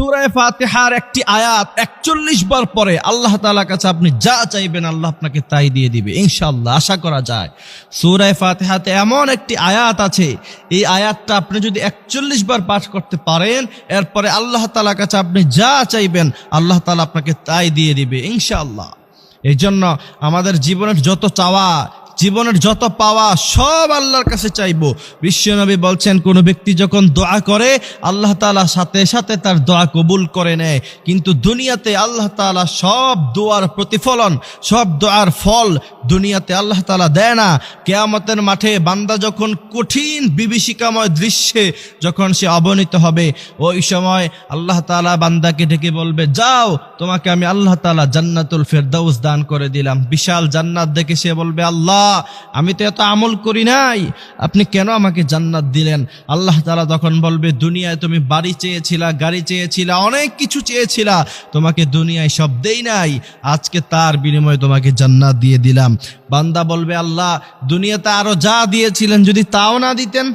সুরায় ফাতেহার একটি আয়াত একচল্লিশ বার পরে আল্লাহ তাআলার কাছে আপনি যা চাইবেন আল্লাহ আপনাকে তাই দিয়ে দিবে। ইনশাল্লাহ আশা করা যায়। সুরায় ফাতেহাতে এমন একটি আয়াত আছে, এই আয়াতটা আপনি যদি একচল্লিশ বার পাঠ করতে পারেন, এরপরে আল্লাহ তাআলার কাছে আপনি যা চাইবেন আল্লাহ তালা আপনাকে তাই দিয়ে দিবে ইনশাল্লাহ এই জন্য আমাদের জীবনের যত চাওয়া জীবনের যত পাওয়া সব আল্লাহর কাছে চাইব। বিশ্বনবী বলছেন, কোন ব্যক্তি যখন দোয়া করে, আল্লাহ তাআলা সাথে সাথে তার দোয়া কবুল করে নেয়। কিন্তু দুনিয়াতে আল্লাহ তাআলা সব দোয়ার প্রতিফলন, সব দোয়ার ফল দুনিয়াতে আল্লাহ তাআলা দেয় না। কেয়ামতের মাঠে বান্দা যখন কঠিন বিভীষিকাময় দৃশ্যে যখন সে অবনীত হবে, ওই সময় আল্লাহ তাআলা বান্দাকে ডেকে বলবে, যাও, তোমাকে আমি আল্লাহ তাআলা জান্নাতুল ফেরদাউস দান করে দিলাম। বিশাল জান্নাত দেখে সে বলবে, আল্লাহ আমি তো এত আমল করি নাই। আপনি কেন আমাকে জান্নাত দিলেন? আল্লাহ তাআলা তখন বলবে, দুনিয়ায় তুমি বাড়ি চেয়েছিলা, গাড়ি চেয়েছিলা, অনেক কিছু চেয়েছিলা, তোমাকে দুনিয়ায় সব দেই নাই। আজকে তার বিনিময়ে তোমাকে জান্নাত দিয়ে দিলাম। বান্দা বলবে, আল্লাহ, দুনিয়াতে আরও যা দিয়েছিলেন যদি তাও না দিতেন,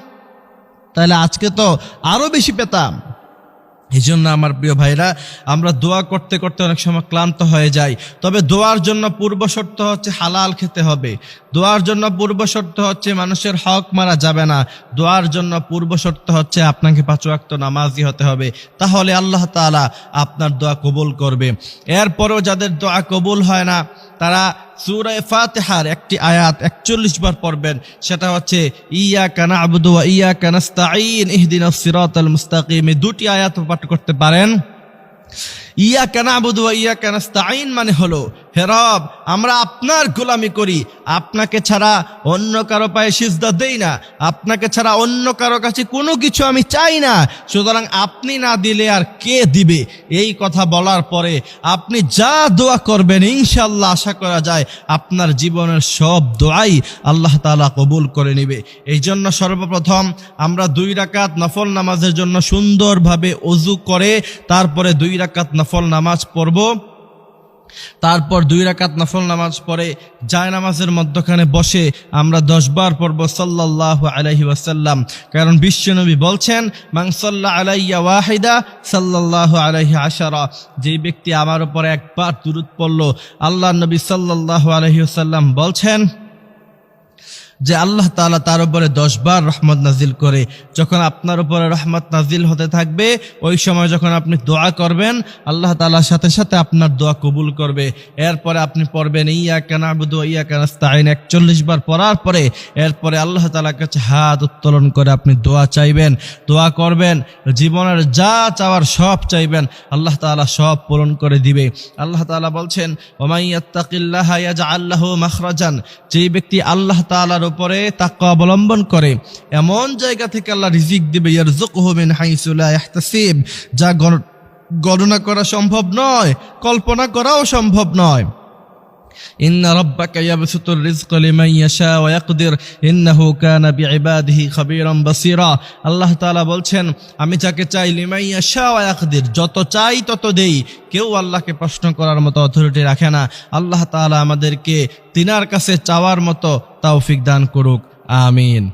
তাহলে আজকে তো আরও বেশি পেতাম। এই জন্য আমার প্রিয় ভাইরা, আমরা দোয়া করতে করতে অনেক সময় ক্লান্ত হয়ে যাই। তবে দোয়ার জন্য পূর্ব শর্ত হচ্ছে হালাল খেতে হবে। দোয়ার জন্য পূর্ব শর্ত হচ্ছে মানুষের হক মারা যাবে না। দোয়ার জন্য পূর্ব শর্ত হচ্ছে আপনাকে পাঁচ ওয়াক্ত নামাজি হতে হবে। তাহলে আল্লাহ তাআলা আপনার দোয়া কবুল করবে। এরপরেও যাদের দোয়া কবুল হয় না তারা সুরায় ফাতেহার একটি আয়াত একচল্লিশ বার পড়বেন। সেটা হচ্ছে ইয়া কানা আবদুয়া ইয়া কানাস্তাইন ইহদিন সিরাতাল মুস্তাকিম এই দুটি আয়াত পাঠ করতে পারেন। ইয়া কেন আবুদুয়া ইয়া কেন আইন মানে হলো হেরব আমরা আপনার গোলামি করি। আপনাকে ছাড়া অন্য কারও পায়ে সিজদা দেই না। আপনাকে ছাড়া অন্য কারও কাছে কোনো কিছু আমি চাই না। সুতরাং আপনি না দিলে আর কে দিবে? এই কথা বলার পরে আপনি যা দোয়া করবেন ইনশাল্লাহ আশা করা যায় আপনার জীবনের সব দোয়াই আল্লাহ তাআলা কবুল করে নেবে। এই জন্য সর্বপ্রথম আমরা দুই রাকাত নফল নামাজের জন্য সুন্দরভাবে অজু করে, তারপরে দুই রাকাত নফল নামাজ পড়ব। তারপর দুই রাকাত নফল নামাজ পড়ে জায় নামাজের মধ্যখানে বসে আমরা দশবার পড়ব সাল্লাহ আলহি ওয়াসাল্লাম। কারণ বিশ্বনবী বলছেন মাংসল্লা আলাইয়া ওয়াহিদা সাল্লাহ আলহি আশারা। যে ব্যক্তি আমার উপরে একবার দূরত পড়ল আল্লাহ নবী সাল্লাহ আলহি ওসাল্লাম বলছেন যে আল্লাহ তাআলা তার উপরে দশ বার রহমত নাজিল করে, যখন আপনার উপরে রহমত নাজিল হতে থাকবে, ওই সময় যখন আপনি দোয়া করবেন, আল্লাহ তালার সাথে সাথে আপনার দোয়া কবুল করবে। এরপরে আপনি পড়বেন ইয়া কেনা আবুদু ইয়া কেনাস্তাইন একচল্লিশ বার পড়ার পরে, এরপরে আল্লাহ তাআলার কাছে হাত উত্তোলন করে আপনি দোয়া চাইবেন, দোয়া করবেন, জীবনের যা চাওয়ার সব চাইবেন, আল্লাহ তাআলা সব পূরণ করে দিবে। আল্লাহ তালা বলছেন ওমাইয়াত্তাকিল্লাহ ইয়াজআল লাহু মাখরাজান যেই ব্যক্তি আল্লাহ তাআলার উপরে তাকওয়া অবলম্বন করে। এমন জায়গা থেকে আল্লাহ রিজিক দিবে, ইয়ারযুকুহু মিন হাইসু লা ইয়াহতাসিব, যা গণ- গণনা করা সম্ভব নয়, কল্পনা করাও সম্ভব নয়। ইন্না রব্বাকা ইয়াবসুতুর রিজকা লিমান ইয়াশা ওয়া ইয়াকদির, ইন্নাহু কানা বিইবাদিহি খাবীরান বাসীরা। আল্লাহ তাআলা বলছেন, আমি যাকে চাই লিমান ইয়াশা ওয়া ইয়াকদির, যত চাই তত দেই। কেউ আল্লাহকে প্রশ্ন করার মতো অথরিটি রাখে না। আল্লাহ তাআলা আমাদেরকে তিনার কাছে চাওয়ার মতো তৌফিক দান করুক। আমিন।